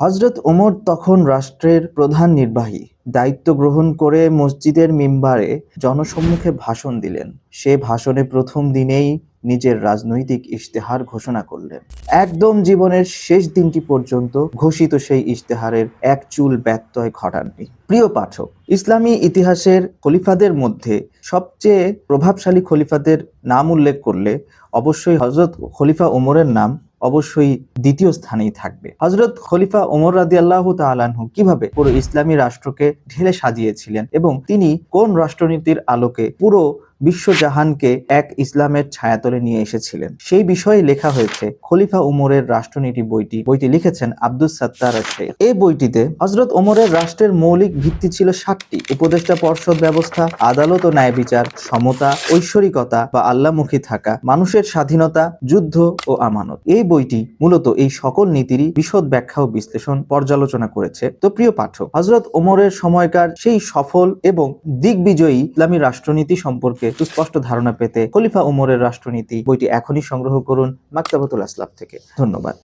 হজরত ওমর তখন রাষ্ট্রের প্রধান নির্বাহী। দায়িত্ব গ্রহণ করে মসজিদের মিম্বারে জনসম্মুখে ভাষণ দিলেন। সে ভাষণে প্রথম দিনেই নিজের রাজনৈতিক ইশতেহার ঘোষণা করলেন। একদম জীবনের শেষ দিনটি পর্যন্ত ঘোষিত সেই ইশতেহারের এক চুল ব্যত্যয় ঘটাননি। প্রিয় পাঠক, ইসলামী ইতিহাসের খলিফাদের মধ্যে সবচেয়ে প্রভাবশালী খলিফাদের নাম উল্লেখ করলে অবশ্যই হজরত খলিফা ওমরের নাম অবশ্যই দ্বিতীয় স্থানেই থাকবে। হজরত খলিফা ওমর রাদি আল্লাহ তালানহু কীভাবে পুরো ইসলামী রাষ্ট্রকে ঢেলে সাজিয়েছিলেন এবং তিনি কোন রাষ্ট্রনীতির আলোকে পুরো বিশ্বজাহানকে এক ইসলামের ছায়াতলে নিয়ে এসেছিলেন। সেই বিষয়ে লেখা হয়েছে, খলিফা উমরের রাষ্ট্রনীতি বইটি। বইটি লিখেছেন আব্দুল সাত্তার শেখ। এই বইটিতে হজরত ওমরের রাষ্ট্রের মৌলিক ভিত্তি ছিল সাতটি। উপদেষ্টা পর্ষদ ব্যবস্থা, আদালত ও ন্যায় বিচার, সমতা, ঐশ্বরিকতা বা আল্লামুখী থাকা, মানুষের স্বাধীনতা, যুদ্ধ ও আমানত। এই বইটি মূলত এই সকল নীতিরই বিশদ ব্যাখ্যা ও বিশ্লেষণ পর্যালোচনা করেছে। তো প্রিয় পাঠক হজরত ওমরের সময়কার সেই সফল এবং দিগ্বিজয়ী ইসলামী রাষ্ট্রনীতি সম্পর্কে সুস্পষ্ট ধারণা পেতে খলিফা উমরের রাষ্ট্রনীতি বইটি এখনই সংগ্রহ করুন মাক্তাবাতুল আসলাম থেকে। ধন্যবাদ।